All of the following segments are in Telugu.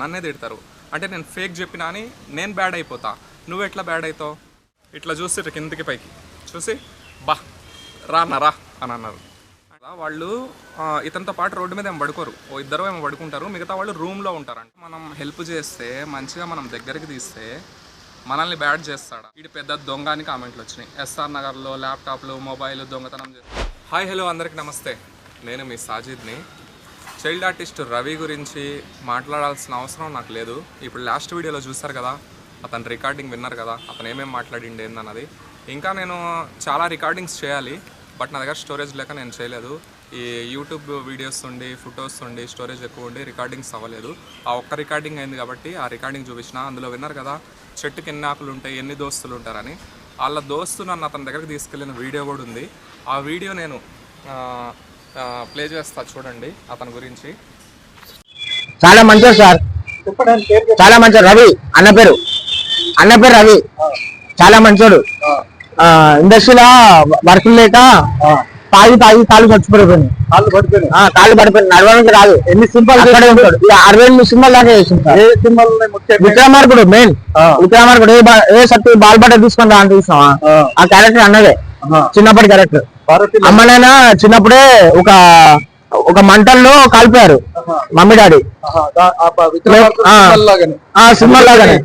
నన్నే తిడతారు. అంటే నేను ఫేక్ చెప్పినా అని నేను బ్యాడ్ అయిపోతా. నువ్వు ఎట్లా బ్యాడ్ అవుతావు ఇట్లా చూసి కిందికి పైకి. చూసి బా రా అన్న రా అని అన్నారు. అలా వాళ్ళు ఇతనితో పాటు రోడ్డు మీద ఏమో పడుకోరు. ఓ ఇద్దరు ఏమో పడుకుంటారు. మిగతా వాళ్ళు రూమ్లో ఉంటారంట. మనం హెల్ప్ చేస్తే మంచిగా మనం దగ్గరికి తీస్తే మనల్ని బ్యాడ్ చేస్తాడు? ఇది పెద్ద దొంగ అని కామెంట్లు వచ్చినాయి. ఎస్ఆర్ నగర్లో ల్యాప్టాప్లు మొబైల్ దొంగతనం చేస్తాడు హాయ్ హలో అందరికి నమస్తే. నేను మీ సాజిద్ని. చైల్డ్ ఆర్టిస్ట్ రవి గురించి మాట్లాడాల్సిన అవసరం నాకు లేదు. ఇప్పుడు లాస్ట్ వీడియోలో చూస్తారు కదా అతను రికార్డింగ్ విన్నారు కదా అతను ఏమేమి మాట్లాడిండి ఏందన్నది. ఇంకా నేను చాలా రికార్డింగ్స్ చేయాలి బట్ నా దగ్గర స్టోరేజ్ లేక నేను చేయలేదు. ఈ యూట్యూబ్ వీడియోస్ ఉండి ఫొటోస్ ఉండి స్టోరేజ్ ఎక్కువ ఉండి రికార్డింగ్స్ అవ్వలేదు. ఆ ఒక్క రికార్డింగ్ అయింది కాబట్టి ఆ రికార్డింగ్ చూపించిన. అందులో విన్నారు కదా చెట్టుకి ఎన్ని ఆకులు ఉంటాయి ఎన్ని దోస్తులు ఉంటారని. వాళ్ళ దోస్తు నన్ను అతని దగ్గరికి తీసుకెళ్ళిన వీడియో కూడా ఉంది. ఆ వీడియో నేను ప్లే చేస్తా చూడండి అతని గురించి. చాలా మంచోడు సార్. చాలా మంచోడు. రవి అన్న పేరు. అన్న పేరు రవి. చాలా మంచోడు. ఆ, ఇండస్ట్రీలో వర్క్ లేక తాగి తాగి కాళ్ళు చచ్చిపోయిపోయింది కాళ్ళు పడిపోయినాయి. ఆ, కాళ్ళు పడిపోయింది నడవడానికి రాదు. ఎన్ని సింబల్ అరవై ఎనిమిది సింబల్ దాకా విక్రమార్కుడు మెయిన్. విక్రమార్కుడు ఏ సత్తి బాల్ బట్ట తీసుకుని రా అని చూసినావా? ఆ. క్యారెక్టర్ అన్నదే. చిన్నప్పటి క్యారెక్టర్ భారతి అమ్మనైనా చిన్నప్పుడే ఒక ఒక మంటల్లో కాల్పారు. Mummy daddy. సింబల్ లాగానే.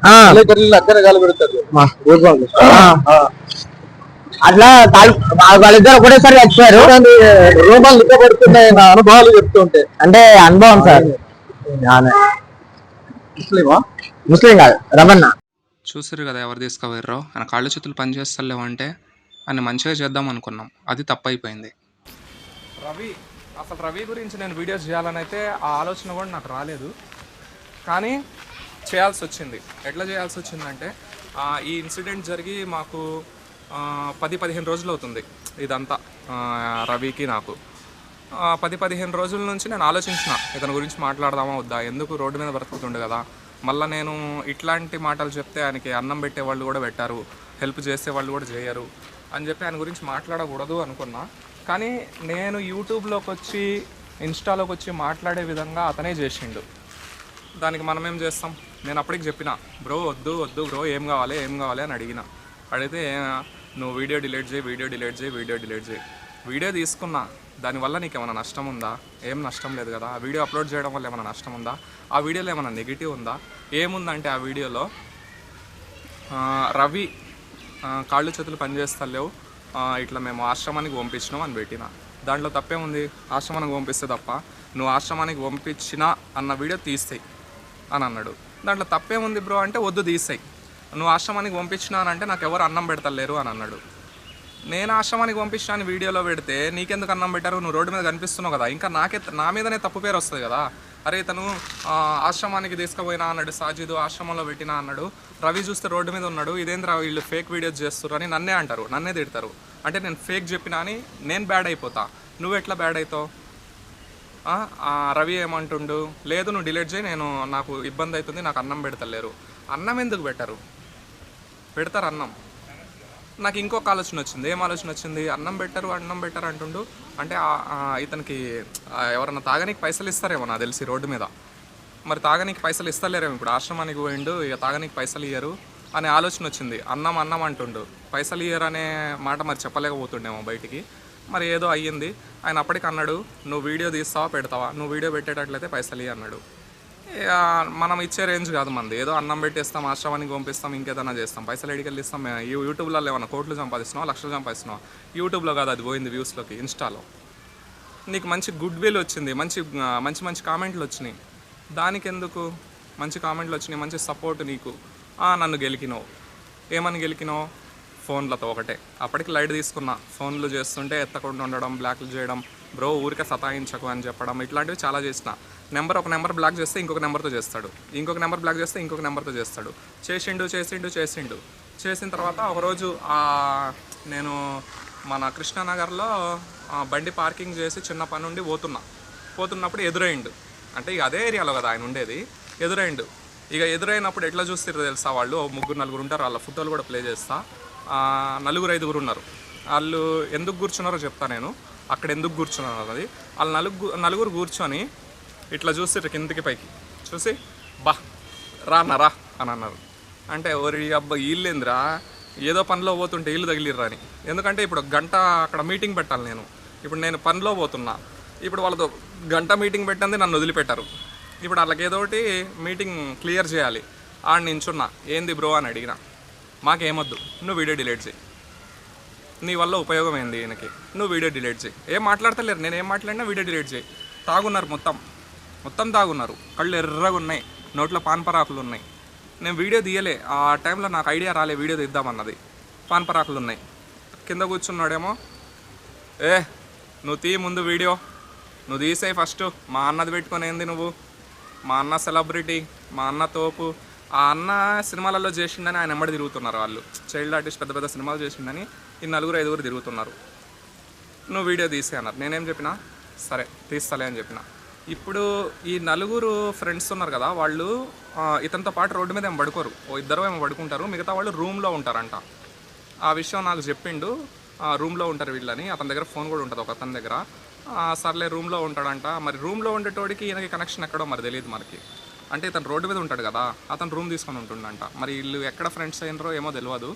అట్లా వాళ్ళిద్దరు ఒకటేసారి చచ్చిపోయారు రూపాయలు లిక్కబడుతున్నాయి నా అనుభవాలు చెప్తుంటే అంటే అనుభవం సార్. ముస్లిమా? ముస్లిం కాదు రమణ చూసారు కదా ఎవరు తీసుకుపోయారో ఆయన కాళ్ళు చేతులు పని చేస్తలేవు అంటే ఆయన మంచిగా చేద్దాం అనుకున్నాం. అది తప్పైపోయింది. రవి అసలు రవి గురించి నేను వీడియోస్ చేయాలని అయితే ఆ ఆలోచన కూడా నాకు రాలేదు. కానీ చేయాల్సి వచ్చింది. ఎట్లా చేయాల్సి వచ్చిందంటే ఈ ఇన్సిడెంట్ జరిగి మాకు పది పదిహేను రోజులు అవుతుంది ఇదంతా రవికి నాకు. పది పదిహేను రోజుల నుంచి నేను ఆలోచించిన ఇతని గురించి మాట్లాడదామా వద్దా? ఎందుకు రోడ్డు మీద బ్రతుకుతుండు కదా? మళ్ళీ నేను ఇట్లాంటి మాటలు చెప్తే ఆయనకి అన్నం పెట్టే వాళ్ళు కూడా పెట్టారు. హెల్ప్ చేసే వాళ్ళు కూడా చేయరు. అని చెప్పి ఆయన గురించి మాట్లాడకూడదు అనుకున్నా. కానీ నేను యూట్యూబ్లోకి వచ్చి ఇన్స్టాలోకి వచ్చి మాట్లాడే విధంగా అతనే చేసిండు. దానికి మనం ఏం చేస్తాం? నేను అప్పటికి చెప్పిన బ్రో వద్దు వద్దు బ్రో ఏం కావాలి ఏం కావాలి అని అడిగిన. అడిగితే నువ్వు వీడియో డిలీట్ చేయి వీడియో డిలీట్ చేయి వీడియో డిలీట్ చేయి. వీడియో తీసుకున్నా. దానివల్ల నీకు ఏమైనా నష్టం ఉందా? ఏం నష్టం లేదు కదా. ఆ వీడియో అప్లోడ్ చేయడం వల్ల ఏమైనా నష్టం ఉందా? ఆ వీడియోలో ఏమైనా నెగిటివ్ ఉందా? ఏముందంటే ఆ వీడియోలో రవి కాళ్ళు చేతులు పనిచేస్తలేవు. ఇట్లా మేము ఆశ్రమానికి పంపించినాం అని పెట్టిన. దాంట్లో తప్పేముంది? ఆశ్రమానికి పంపిస్తే తప్ప. నువ్వు ఆశ్రమానికి పంపించినా అన్న వీడియో తీస్తాయి అని అన్నాడు. దాంట్లో తప్పే ఉంది బ్రో అంటే వద్దు తీస్తాయి నువ్వు ఆశ్రమానికి పంపించినా అని అంటే నాకు ఎవరు అన్నం పెడతలేరు అని అన్నాడు. నేను ఆశ్రమానికి పంపించిన వీడియోలో పెడితే నీకెందుకు అన్నం పెట్టారు? నువ్వు రోడ్డు మీద కనిపిస్తున్నావు కదా. ఇంకా నాకే నా మీదనే తప్పు పేరు వస్తుంది కదా. అరే తను ఆశ్రమానికి తీసుకుపోయినా అన్నాడు సాజిద్ ఆశ్రమంలో పెట్టినా అన్నాడు రవి చూస్తే రోడ్డు మీద ఉన్నాడు ఇదేంద్రా వీళ్ళు ఫేక్ వీడియోస్ చేస్తారు అని నన్నే అంటారు నన్నే తిడతారు. అంటే నేను ఫేక్ చెప్పినా అని నేను బ్యాడ్ అయిపోతా. నువ్వు ఎట్లా బ్యాడ్ అవుతావు రవి ఏమంటుండు? లేదు నువ్వు డిలీట్ చేయి నేను నాకు ఇబ్బంది అవుతుంది నాకు అన్నం పెడతలేరు. అన్నం ఎందుకు పెట్టరు? పెడతారు అన్నం. నాకు ఇంకొక ఆలోచన వచ్చింది. ఏం ఆలోచన వచ్చింది? అన్నం పెట్టరు అన్నం పెట్టరు అంటుండు. అంటే ఇతనికి ఎవరన్నా తాగనీకి పైసలు ఇస్తారేమో నాకు తెలిసి రోడ్డు మీద. మరి తాగనీకి పైసలు ఇస్తలేరేమో ఇప్పుడు. ఆశ్రమానికి పోయిండు ఇక తాగనీకి పైసలు ఇయ్యరు అనే ఆలోచన వచ్చింది. అన్నం అన్నం అంటుండు. పైసలు ఇయ్యరు అనే మాట మరి చెప్పలేకపోతుండేమో బయటికి. మరి ఏదో అయ్యింది. ఆయన అప్పటికి అన్నాడు నువ్వు వీడియో తీస్తావా పెడతావా? నువ్వు వీడియో పెట్టేటట్లయితే పైసలు ఇయ్యి అన్నాడు. మనం ఇచ్చే రేంజ్ కాదు మనది ఏదో అన్నం పెట్టేస్తాం ఆశ్రమానికి పంపిస్తాం ఇంకేదైనా చేస్తాం. పైసలు ఎడికెళ్ళి ఇస్తాం. మేము యూట్యూబ్లో ఏమన్నా కోట్లు సంపాదిస్తున్నావు లక్షలు సంపాదిస్తున్నావు? యూట్యూబ్లో కాదు అది పోయింది వ్యూస్లోకి ఇన్స్టాలో. నీకు మంచి గుడ్ విల్ వచ్చింది మంచి మంచి మంచి కామెంట్లు వచ్చినాయి. దానికి ఎందుకు మంచి కామెంట్లు వచ్చినాయి మంచి సపోర్ట్ నీకు. నన్ను గెలికినావు. ఏమని గెలికినావు? ఫోన్లతో ఒకటే. అప్పటికి లైట్ తీసుకున్నా. ఫోన్లు చేస్తుంటే ఎత్తకుండా ఉండడం బ్లాక్లు చేయడం బ్రో ఊరికే సతాయించకు అని చెప్పడం ఇట్లాంటివి చాలా చేసిన. నెంబర్ ఒక నెంబర్ బ్లాక్ చేస్తే ఇంకొక నెంబర్తో చేస్తాడు. ఇంకొక నెంబర్ బ్లాక్ చేస్తే ఇంకొక నెంబర్తో చేస్తాడు. చేసిండు చేసిండు చేసిండు. చేసిన తర్వాత ఒకరోజు నేను మన కృష్ణానగర్లో బండి పార్కింగ్ చేసి చిన్న పని నుండి పోతున్నా. పోతున్నప్పుడు ఎదురైండు. అంటే ఇక అదే ఏరియాలో కదా ఆయన ఉండేది. ఎదురైండు. ఇక ఎదురైనప్పుడు ఎట్లా చూస్తారో తెలుసా వాళ్ళు? ఓ ముగ్గురు నలుగురు ఉంటారు. వాళ్ళ ఫోటోలు కూడా ప్లే చేస్తా. నలుగురు ఐదుగురు ఉన్నారు. వాళ్ళు ఎందుకు కూర్చున్నారో చెప్తా నేను. అక్కడ ఎందుకు కూర్చున్నారు అది వాళ్ళు నలుగు నలుగురు కూర్చొని ఇట్లా చూస్తారు కిందకి పైకి. చూసి బా రా అన్న రా అని అన్నారు. అంటే ఓరి అబ్బా వీళ్ళేందిరా ఏదో పనిలో పోతుంటే ఇల్లు తగిలిర్రా అని. ఎందుకంటే ఇప్పుడు గంట అక్కడ మీటింగ్ పెట్టాలి నేను. ఇప్పుడు నేను పనిలో పోతున్నా. ఇప్పుడు వాళ్ళతో గంట మీటింగ్ పెట్టింది నన్ను వదిలిపెట్టారు. ఇప్పుడు వాళ్ళకి ఒకటి మీటింగ్ క్లియర్ చేయాలి. ఆడ నించున్నా. ఏంది బ్రో అని అడిగిన. మాకేమొద్దు. నువ్వు వీడియో డిలీట్ చేయి. నీ వల్ల ఉపయోగం ఏంది ఈయనకి. నువ్వు వీడియో డిలీట్ చేయి. ఏం మాట్లాడతలేరు? నేను ఏం మాట్లాడినా వీడియో డిలీట్ చేయి. తాగున్నారు మొత్తం. మొత్తం తాగున్నారు. కళ్ళు ఎర్రగా ఉన్నాయి. నోట్లో పాన్ పరాకులు ఉన్నాయి. నేను వీడియో తీయలే. ఆ టైంలో నాకు ఐడియా రాలే వీడియో తీద్దామన్నది. పాన్ పరాకులు ఉన్నాయి. కింద కూర్చున్నాడేమో. ఏ నువ్వు తీ ముందు వీడియో. నువ్వు తీసేయి ఫస్ట్. మా అన్నది పెట్టుకొని ఏంది నువ్వు? మా అన్న సెలబ్రిటీ. మా అన్న తోపు. ఆ అన్న సినిమాలలో చేసిండని ఆయన ఎమ్మడి తిరుగుతున్నారు వాళ్ళు. చైల్డ్ ఆర్టిస్ట్ పెద్ద పెద్ద సినిమాలు చేసిండని ఈ నలుగురు ఐదుగురు తిరుగుతున్నారు. నువ్వు వీడియో తీసే అన్నారు. నేనేం చెప్పినా? సరే తీస్తలే అని చెప్పిన. ఇప్పుడు ఈ నలుగురు ఫ్రెండ్స్ ఉన్నారు కదా వాళ్ళు ఇతనితో పాటు రోడ్డు మీద ఏం పడుకోరు. ఓ ఇద్దరు ఏమో పడుకుంటారు. మిగతా వాళ్ళు రూమ్లో ఉంటారంట. ఆ విషయం నాకు చెప్పిండు. ఆ, రూమ్లో ఉంటారు వీళ్ళని. అతని దగ్గర ఫోన్ కూడా ఉంటుంది ఒక అతని దగ్గర. సర్లే రూమ్లో ఉంటాడంట. మరి రూమ్లో ఉండేటోడికి ఈయనకి కనెక్షన్ ఎక్కడో మరి తెలియదు మనకి. అంటే ఇతను రోడ్డు మీద ఉంటాడు కదా అతను రూమ్ తీసుకొని ఉంటుండంట. మరి వీళ్ళు ఎక్కడ ఫ్రెండ్స్ అయినరో ఏమో తెలియదు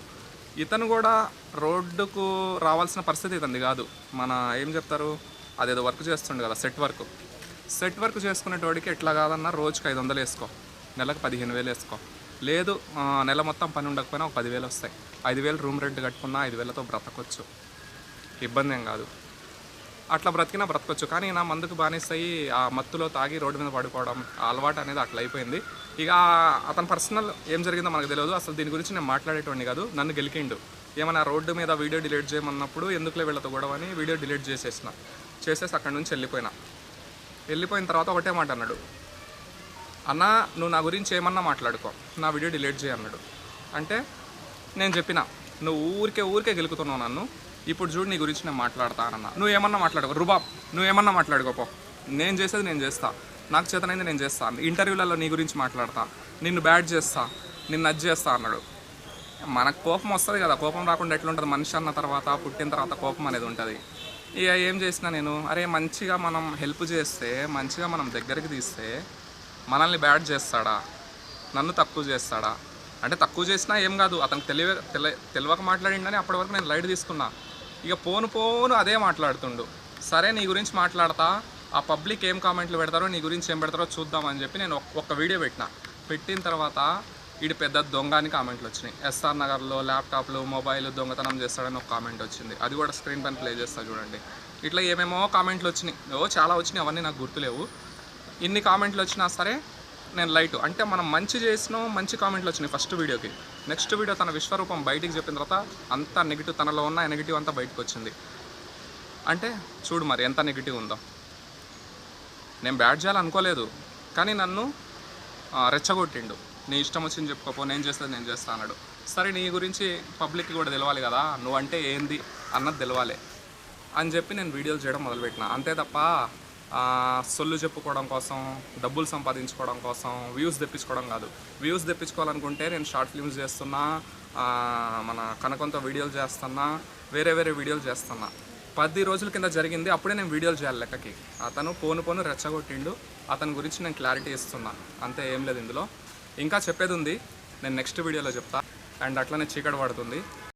ఇతను కూడా రోడ్డుకు రావాల్సిన పరిస్థితి ఇతంది కాదు. మన ఏం చెప్తారు? అదేదో వర్క్ చేస్తుండు కదా సెట్ వర్క్ సెట్ వర్క్ చేసుకునేటోడికి ఎట్లా కాదన్నా రోజుకి ఐదు వందలు వేసుకో. నెలకు పదిహేను వేలు వేసుకో. లేదు నెల మొత్తం పని ఉండకపోయినా ఒక పదివేలు వస్తాయి. ఐదు వేలు రూమ్ రెంట్ కట్టుకున్నా ఐదు వేలతో బ్రతకొచ్చు. ఇబ్బంది ఏం కాదు. అట్లా బ్రతికినా బ్రతకొచ్చు. కానీ నా మందుకు బానిస్తాయి ఆ మత్తులో తాగి రోడ్డు మీద పడుకోవడం ఆ అలవాటు అనేది అట్లా అయిపోయింది. ఇక అతని పర్సనల్ ఏం జరిగిందో మనకు తెలియదు. అసలు దీని గురించి నేను మాట్లాడేటోడిని కాదు నన్ను గెలికిండు. ఏమైనా రోడ్డు మీద వీడియో డిలీట్ చేయమన్నప్పుడు ఎందుకులే వీళ్ళతో గొడవ అని వీడియో డిలీట్ చేసేసిన. చేసేసి అక్కడి నుంచి వెళ్ళిపోయినా. వెళ్ళిపోయిన తర్వాత ఒకటే మాట అన్నాడు. అన్న నువ్వు నా గురించి ఏమన్నా మాట్లాడుకో. నా వీడియో డిలీట్ చేయి అన్నాడు. అంటే నేను చెప్పిన నువ్వు ఊరికే ఊరికే గెలుకుతున్నావు నన్ను. ఇప్పుడు చూడు నీ గురించి నేను మాట్లాడతానన్నా నువ్వు ఏమన్నా మాట్లాడుకో. రుబాబ్ నువ్వు ఏమన్నా మాట్లాడుకోపో నేను చేసేది నేను చేస్తా. నాకు చేతనైంది నేను చేస్తాను ఇంటర్వ్యూలలో నీ గురించి మాట్లాడతా. నిన్ను బ్యాడ్ చేస్తా. నిన్ను అది చేస్తా అన్నాడు. మనకు కోపం వస్తుంది కదా. కోపం రాకుండా ఎట్లుంటుంది? మనిషి అన్న తర్వాత పుట్టిన తర్వాత కోపం అనేది ఉంటుంది. ఇక ఏం చేసినా నేను అరే మంచిగా మనం హెల్ప్ చేస్తే మంచిగా మనం దగ్గరికి తీస్తే మనల్ని బ్యాడ్ చేస్తాడా? నన్ను తక్కువ చేస్తాడా? అంటే తక్కువ చేసినా ఏం కాదు. అతనికి తెలియ తెల తెలియక మాట్లాడిండని అప్పటి వరకు నేను లైట్ తీసుకున్నా. ఇక పోను పోను అదే మాట్లాడుతుండు. సరే నీ గురించి మాట్లాడతా. ఆ పబ్లిక్ ఏం కామెంట్లు పెడతారో నీ గురించి ఏం పెడతారో చూద్దామని చెప్పి నేను ఒక్క వీడియో పెట్టిన. పెట్టిన తర్వాత ఇటు పెద్ద దొంగ అని కామెంట్లు వచ్చినాయి. ఎస్ఆర్ నగర్లో ల్యాప్టాప్లు మొబైల్ దొంగతనం చేస్తాడని ఒక కామెంట్ వచ్చింది. అది కూడా స్క్రీన్ పైన ప్లే చేస్తా చూడండి. ఇట్లా ఏమేమో కామెంట్లు వచ్చినాయి. ఓ చాలా వచ్చినాయి. అవన్నీ నాకు గుర్తులేవు. ఇన్ని కామెంట్లు వచ్చినా సరే నేను లైట్. అంటే మనం మంచి చేసినాం మంచి కామెంట్లు వచ్చినాయి ఫస్ట్ వీడియోకి. నెక్స్ట్ వీడియో తన విశ్వరూపం బయటికి చెప్పిన తర్వాత అంతా నెగిటివ్ తనలో ఉన్న నెగిటివ్ అంతా బయటకు వచ్చింది. అంటే చూడు మరి ఎంత నెగిటివ్ ఉందో. నేను బ్యాడ్ చేయాలనుకోలేదు కానీ నన్ను రెచ్చగొట్టిండు. నీ ఇష్టం వచ్చింది చెప్పుకోపో నేను చేస్తే నేను చేస్తా అన్నాడు. సరే నీ గురించి పబ్లిక్కి కూడా తెలవాలి కదా నువ్వంటే ఏంది అన్నది తెలవాలి అని చెప్పి నేను వీడియోలు చేయడం మొదలుపెట్టిన. అంతే తప్ప సొల్లు చెప్పుకోవడం కోసం డబ్బులు సంపాదించుకోవడం కోసం వ్యూస్ తెప్పించుకోవడం కాదు. వ్యూస్ తెప్పించుకోవాలనుకుంటే నేను షార్ట్ ఫిల్మ్స్ చేస్తున్నా మన కనకంతో వీడియోలు చేస్తున్నా వేరే వేరే వీడియోలు చేస్తున్నా. పది రోజుల కింద జరిగింది అప్పుడే నేను వీడియోలు చేయాలి లెక్కకి. అతను పోను పోను రెచ్చగొట్టిండు అతని గురించి నేను క్లారిటీ ఇస్తున్నా. అంతే ఏం లేదు ఇందులో. ఇంకా చెప్పేది ఉంది నేను నెక్స్ట్ వీడియోలో చెప్తా. అండ్ అట్లనే చీకటి పడుతుంది.